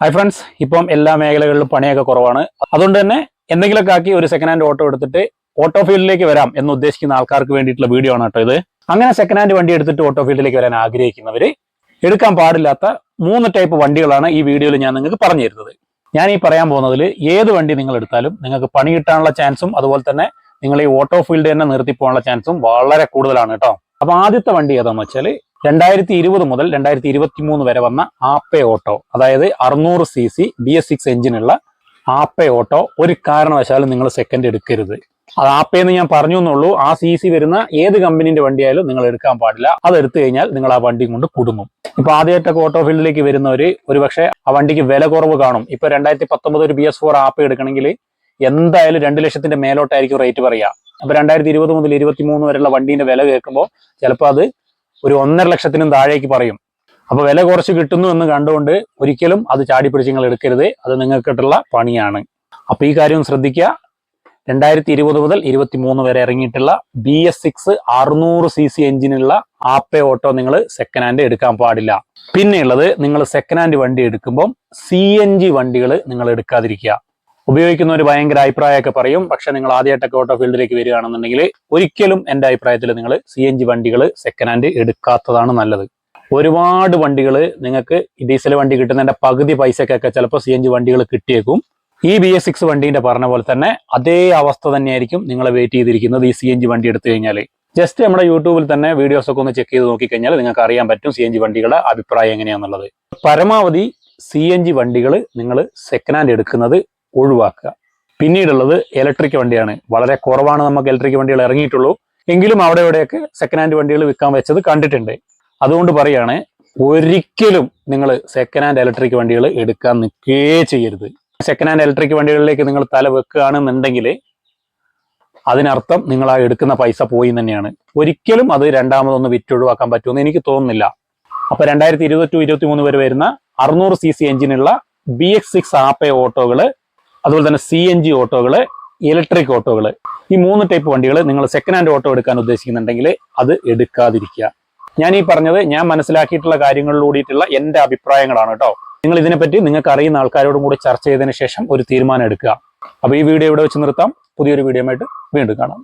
Hi friends ഇപ്പം എല്ലാ മേഖലകളിലും പണിയൊക്കെ കുറവാണ്. അതുകൊണ്ട് തന്നെ എന്തെങ്കിലുമൊക്കെ ആക്കി ഒരു സെക്കൻഡ് ഹാൻഡ് ഓട്ടോ എടുത്തിട്ട് ഓട്ടോ ഫീൽഡിലേക്ക് വരാം എന്ന് ഉദ്ദേശിക്കുന്ന ആൾക്കാർക്ക് വേണ്ടിയിട്ടുള്ള വീഡിയോ ആണ് കേട്ടോ ഇത്. അങ്ങനെ സെക്കൻഡ് ഹാൻഡ് വണ്ടി എടുത്തിട്ട് ഓട്ടോ ഫീൽഡിലേക്ക് വരാൻ ആഗ്രഹിക്കുന്നവർ എടുക്കാൻ പാടില്ലാത്ത മൂന്ന് ടൈപ്പ് വണ്ടികളാണ് ഈ വീഡിയോയിൽ ഞാൻ നിങ്ങൾക്ക് പറഞ്ഞു തരുന്നത്. ഞാൻ ഈ പറയാൻ പോകുന്നതിൽ ഏത് വണ്ടി നിങ്ങൾ എടുത്താലും നിങ്ങൾക്ക് പണി കിട്ടാനുള്ള ചാൻസും അതുപോലെ തന്നെ നിങ്ങൾ ഈ ഓട്ടോ ഫീൽഡ് തന്നെ നിർത്തി പോകാനുള്ള ചാൻസും വളരെ കൂടുതലാണ് കേട്ടോ. അപ്പൊ ആദ്യത്തെ വണ്ടി ഏതാന്ന് വെച്ചാൽ രണ്ടായിരത്തി ഇരുപത് മുതൽ രണ്ടായിരത്തി ഇരുപത്തി മൂന്ന് വരെ വന്ന ആപ്പെ ഓട്ടോ അതായത് അറുന്നൂറ് C C B S six എഞ്ചിനുള്ള Ape auto ഒരു കാരണവശാലും നിങ്ങൾ സെക്കൻഡ് എടുക്കരുത്. അത് ആപ്പേ എന്ന് ഞാൻ പറഞ്ഞു എന്നുള്ളൂ ആ സി സി വരുന്ന ഏത് കമ്പനീന്റെ വണ്ടിയായാലും നിങ്ങൾ എടുക്കാൻ പാടില്ല. അത് എടുത്തു കഴിഞ്ഞാൽ നിങ്ങൾ ആ വണ്ടി കൊണ്ട് കുടുങ്ങും. ഇപ്പൊ ആദ്യമായിട്ടൊക്കെ ഓട്ടോ ഫീൽഡിലേക്ക് വരുന്നവര് ഒരുപക്ഷെ ആ വണ്ടിക്ക് വില കുറവ് കാണും. ഇപ്പൊ രണ്ടായിരത്തി പത്തൊമ്പത് ഒരു ബി എസ് ഫോർ ആപ്പ് എടുക്കണമെങ്കിൽ എന്തായാലും രണ്ട് ലക്ഷത്തിന്റെ മേലോട്ടായിരിക്കും റേറ്റ് പറയുക. അപ്പൊ രണ്ടായിരത്തി ഇരുപത് മുതൽ ഇരുപത്തി മൂന്ന് വരെയുള്ള വണ്ടീന്റെ വില കേൾക്കുമ്പോൾ ചിലപ്പോൾ അത് ഒരു ഒന്നര ലക്ഷത്തിനും താഴേക്ക് പറയും. അപ്പൊ വില കുറച്ച് കിട്ടുന്നു എന്ന് കണ്ടുകൊണ്ട് ഒരിക്കലും അത് ചാടി പിടിച്ച് നിങ്ങൾ എടുക്കരുത്. അത് നിങ്ങൾക്കിട്ടുള്ള പണിയാണ്. അപ്പൊ ഈ കാര്യം ശ്രദ്ധിക്കുക രണ്ടായിരത്തി ഇരുപത് മുതൽ ഇരുപത്തി മൂന്ന് വരെ ഇറങ്ങിയിട്ടുള്ള ബി എസ് സിക്സ് അറുന്നൂറ് സി സി എഞ്ചിനുള്ള ആപ്പെ ഓട്ടോ നിങ്ങൾ സെക്കൻഡ് ഹാൻഡ് എടുക്കാൻ പാടില്ല. പിന്നെയുള്ളത് നിങ്ങൾ സെക്കൻഡ് ഹാൻഡ് വണ്ടി എടുക്കുമ്പോൾ സി എൻ ജി വണ്ടികൾ നിങ്ങൾ എടുക്കാതിരിക്കുക. ഉപയോഗിക്കുന്നവർ ഭയങ്കര അഭിപ്രായമൊക്കെ പറയും. പക്ഷെ നിങ്ങൾ ആദ്യമായിട്ടൊക്കെ ഓട്ടോ ഫീൽഡിലേക്ക് വരികയാണെന്നുണ്ടെങ്കിൽ ഒരിക്കലും എന്റെ അഭിപ്രായത്തിൽ നിങ്ങൾ സി എൻ ജി വണ്ടികൾ സെക്കൻഡ് ഹാൻഡ് എടുക്കാത്തതാണ് നല്ലത്. ഒരുപാട് വണ്ടികൾ നിങ്ങൾക്ക് ഡീസൽ വണ്ടി കിട്ടുന്നതിന്റെ പകുതി പൈസക്കൊക്കെ ചിലപ്പോൾ സി എൻ ജി വണ്ടികൾ കിട്ടിയേക്കും. ഈ ബി എസ് സിക്സ് വണ്ടീന്റെ പറഞ്ഞ പോലെ തന്നെ അതേ അവസ്ഥ തന്നെയായിരിക്കും നിങ്ങളെ വെയിറ്റ് ചെയ്തിരിക്കുന്നത് ഈ സി എൻ ജി വണ്ടി എടുത്തു കഴിഞ്ഞാൽ ജസ്റ്റ് നമ്മുടെ യൂട്യൂബിൽ തന്നെ വീഡിയോസ് ഒക്കെ ഒന്ന് ചെക്ക് ചെയ്ത് നോക്കിക്കഴിഞ്ഞാൽ നിങ്ങൾക്ക് അറിയാൻ പറ്റും സി എൻ ജി വണ്ടികളുടെ അഭിപ്രായം എങ്ങനെയാണെന്നുള്ളത് പരമാവധി സി എൻ ജി വണ്ടികൾ നിങ്ങൾ സെക്കൻഡ് ഹാൻഡ് എടുക്കുന്നത് ഒഴിവാക്കുക. പിന്നീടുള്ളത് ഇലക്ട്രിക് വണ്ടിയാണ്. വളരെ കുറവാണ് നമുക്ക് ഇലക്ട്രിക് വണ്ടികൾ ഇറങ്ങിയിട്ടുള്ളൂ. എങ്കിലും അവിടെ ഇവിടെയൊക്കെ സെക്കൻഡ് ഹാൻഡ് വണ്ടികൾ വിൽക്കാൻ വെച്ചത് കണ്ടിട്ടുണ്ട്. അതുകൊണ്ട് പറയാണ് ഒരിക്കലും നിങ്ങൾ സെക്കൻഡ് ഹാൻഡ് ഇലക്ട്രിക് വണ്ടികൾ എടുക്കാൻ നിൽക്കേ ചെയ്യരുത്. സെക്കൻഡ് ഹാൻഡ് ഇലക്ട്രിക് വണ്ടികളിലേക്ക് നിങ്ങൾ തല വെക്കുകയാണെന്നുണ്ടെങ്കിൽ അതിനർത്ഥം നിങ്ങൾ ആ എടുക്കുന്ന പൈസ പോയി തന്നെയാണ്. ഒരിക്കലും അത് രണ്ടാമതൊന്ന് വിറ്റൊഴിവാക്കാൻ പറ്റുമെന്ന് എനിക്ക് തോന്നുന്നില്ല. അപ്പൊ രണ്ടായിരത്തി ഇരുപത്തി ടു ഇരുപത്തി മൂന്ന് വരെ വരുന്ന അറുന്നൂറ് സി സി എഞ്ചിനുള്ള ബി എക്സ് സിക്സ് ആപ്പെ ഓട്ടോകൾ അതുപോലെ തന്നെ സി എൻ ജി ഓട്ടോകൾ ഇലക്ട്രിക് ഓട്ടോകൾ ഈ മൂന്ന് ടൈപ്പ് വണ്ടികൾ നിങ്ങൾ സെക്കൻഡ് ഹാൻഡ് ഓട്ടോ എടുക്കാൻ ഉദ്ദേശിക്കുന്നുണ്ടെങ്കിൽ അത് എടുക്കാതിരിക്കുക. ഞാൻ ഈ പറഞ്ഞത് ഞാൻ മനസ്സിലാക്കിയിട്ടുള്ള കാര്യങ്ങളിലൂടിയിട്ടുള്ള എന്റെ അഭിപ്രായങ്ങളാണ് കേട്ടോ. നിങ്ങൾ ഇതിനെപ്പറ്റി നിങ്ങൾക്ക് അറിയുന്ന ആൾക്കാരോടും കൂടി ചർച്ച ചെയ്തതിന് ശേഷം ഒരു തീരുമാനം എടുക്കുക. അപ്പോൾ ഈ വീഡിയോ ഇവിടെ വെച്ച് നിർത്താം. പുതിയൊരു വീഡിയോ വീണ്ടും കാണാം.